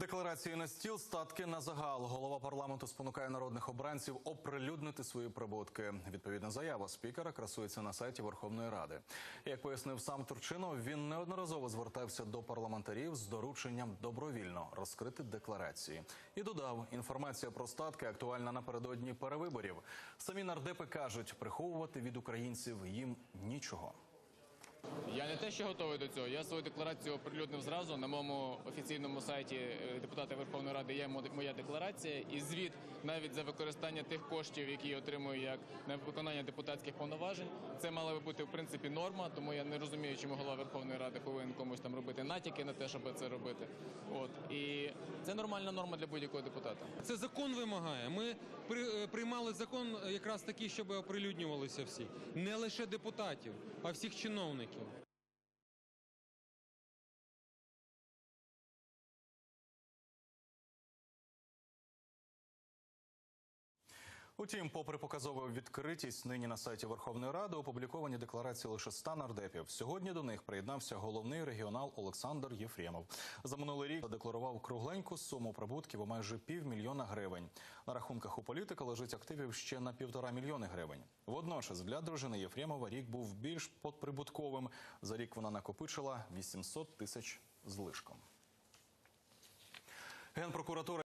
Декларації на стіл, статки на загал. Голова парламенту спонукає народних обранців оприлюднити свої прибутки. Відповідна заява спікера красується на сайті Верховної Ради. Як пояснив сам Турчинов, він неодноразово звертався до парламентарів з дорученням добровільно розкрити декларації. І додав, інформація про статки актуальна напередодні перевиборів. Самі нардепи кажуть, приховувати від українців їм нічого. Те, що готовий до цього. Я свою декларацію оприлюднив зразу на моєму офіційному сайті е, депутата Верховної Ради. Є мо- моя декларація і звіт навіть за використання тих коштів, які я отримую як на виконання депутатських повноважень. Це мала би бути в принципі норма. Тому я не розумію, чому голова Верховної Ради повинен комусь там робити натяки на те, щоб це робити. От і це нормальна норма для будь-якого депутата. Це закон вимагає. Ми при- е, приймали закон якраз такий, щоб оприлюднювалися всі. Не лише депутатів, а всіх чиновників. Утім, попри показову відкритість, нині на сайті Верховної Ради опубліковані декларації лише 100 нардепів. Сьогодні до них приєднався головний регіонал Олександр Єфремов. За минулий рік задекларував кругленьку суму прибутків у майже півмільйона гривень. На рахунках у політика лежить активів ще на півтора мільйони гривень. Водночас для дружини Єфремова рік був більш подприбутковим. За рік вона накопичила 800 тисяч з лишком. Генпрокуратура